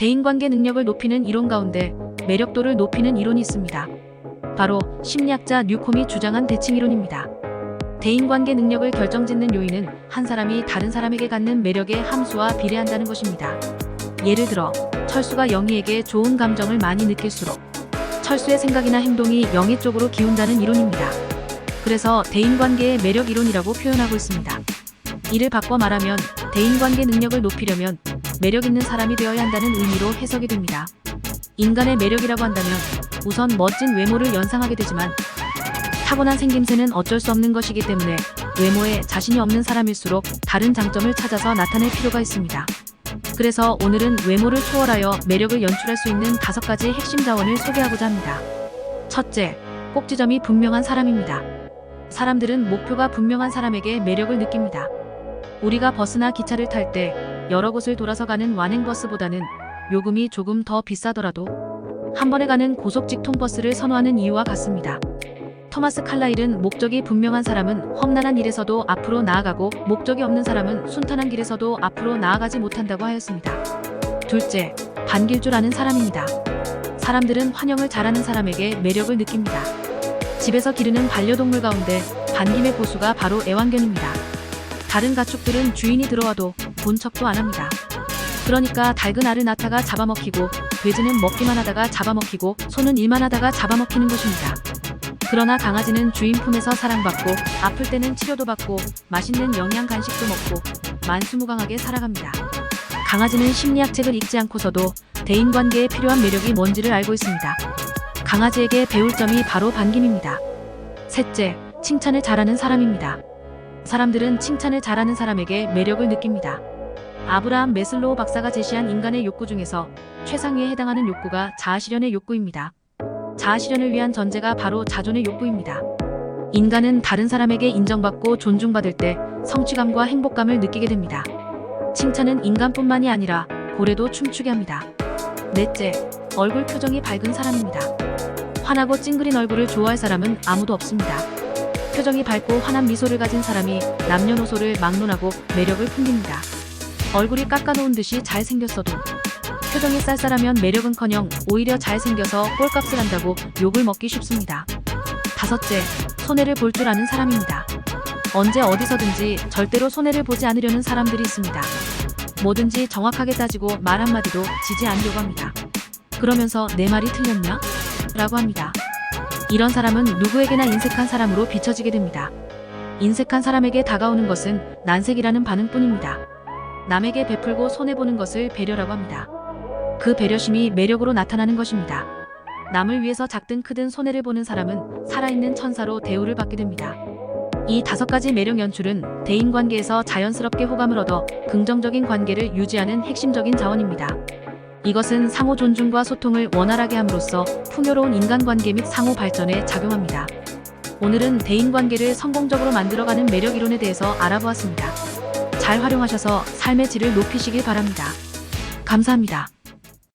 대인관계 능력을 높이는 이론 가운데 매력도를 높이는 이론이 있습니다. 바로 심리학자 뉴콤이 주장한 대칭 이론입니다. 대인관계 능력을 결정짓는 요인은 한 사람이 다른 사람에게 갖는 매력의 함수와 비례한다는 것입니다. 예를 들어 철수가 영희에게 좋은 감정을 많이 느낄수록 철수의 생각이나 행동이 영희 쪽으로 기운다는 이론입니다. 그래서 대인관계의 매력 이론이라고 표현하고 있습니다. 이를 바꿔 말하면 대인관계 능력을 높이려면 매력 있는 사람이 되어야 한다는 의미로 해석이 됩니다. 인간의 매력이라고 한다면 우선 멋진 외모를 연상하게 되지만 타고난 생김새는 어쩔 수 없는 것이기 때문에 외모에 자신이 없는 사람일수록 다른 장점을 찾아서 나타낼 필요가 있습니다. 그래서 오늘은 외모를 초월하여 매력을 연출할 수 있는 다섯 가지 핵심 자원을 소개하고자 합니다. 첫째, 꼭지점이 분명한 사람입니다. 사람들은 목표가 분명한 사람에게 매력을 느낍니다. 우리가 버스나 기차를 탈 때 여러 곳을 돌아서 가는 완행버스보다는 요금이 조금 더 비싸더라도 한 번에 가는 고속 직통 버스를 선호하는 이유와 같습니다. 토마스 칼라일은 목적이 분명한 사람은 험난한 일에서도 앞으로 나아가고 목적이 없는 사람은 순탄한 길에서도 앞으로 나아가지 못한다고 하였습니다. 둘째, 반길 줄 아는 사람입니다. 사람들은 환영을 잘하는 사람에게 매력을 느낍니다. 집에서 기르는 반려동물 가운데 반김의 고수가 바로 애완견입니다. 다른 가축들은 주인이 들어와도 본 척도 안 합니다. 그러니까 닭은 알을 낳다가 잡아먹히고 돼지는 먹기만 하다가 잡아먹히고 소는 일만 하다가 잡아먹히는 것입니다. 그러나 강아지는 주인 품에서 사랑받고 아플 때는 치료도 받고 맛있는 영양 간식도 먹고 만수무강하게 살아갑니다. 강아지는 심리학 책을 읽지 않고서도 대인관계에 필요한 매력이 뭔지를 알고 있습니다. 강아지에게 배울 점이 바로 반김입니다. 셋째, 칭찬을 잘하는 사람입니다. 사람들은 칭찬을 잘하는 사람에게 매력을 느낍니다. 아브라함 메슬로우 박사가 제시한 인간의 욕구 중에서 최상위에 해당하는 욕구가 자아실현의 욕구입니다. 자아실현을 위한 전제가 바로 자존의 욕구입니다. 인간은 다른 사람에게 인정받고 존중받을 때 성취감과 행복감을 느끼게 됩니다. 칭찬은 인간뿐만이 아니라 고래도 춤추게 합니다. 넷째, 얼굴 표정이 밝은 사람입니다. 환하고 찡그린 얼굴을 좋아할 사람은 아무도 없습니다. 표정이 밝고 환한 미소를 가진 사람이 남녀노소를 막론하고 매력을 풍깁니다. 얼굴이 깎아놓은 듯이 잘생겼어도 표정이 쌀쌀하면 매력은커녕 오히려 잘생겨서 꼴값을 한다고 욕을 먹기 쉽습니다. 다섯째, 손해를 볼 줄 아는 사람입니다. 언제 어디서든지 절대로 손해를 보지 않으려는 사람들이 있습니다. 뭐든지 정확하게 따지고 말 한마디도 지지 않으려고 합니다. 그러면서 내 말이 틀렸냐? 라고 합니다. 이런 사람은 누구에게나 인색한 사람으로 비춰지게 됩니다. 인색한 사람에게 다가오는 것은 난색이라는 반응뿐입니다. 남에게 베풀고 손해보는 것을 배려라고 합니다. 그 배려심이 매력으로 나타나는 것입니다. 남을 위해서 작든 크든 손해를 보는 사람은 살아있는 천사로 대우를 받게 됩니다. 이 다섯 가지 매력 연출은 대인 관계에서 자연스럽게 호감을 얻어 긍정적인 관계를 유지하는 핵심적인 자원입니다. 이것은 상호 존중과 소통을 원활하게 함으로써 풍요로운 인간관계 및 상호 발전에 작용합니다. 오늘은 대인 관계를 성공적으로 만들어가는 매력 이론에 대해서 알아보았습니다. 잘 활용하셔서 삶의 질을 높이시길 바랍니다. 감사합니다.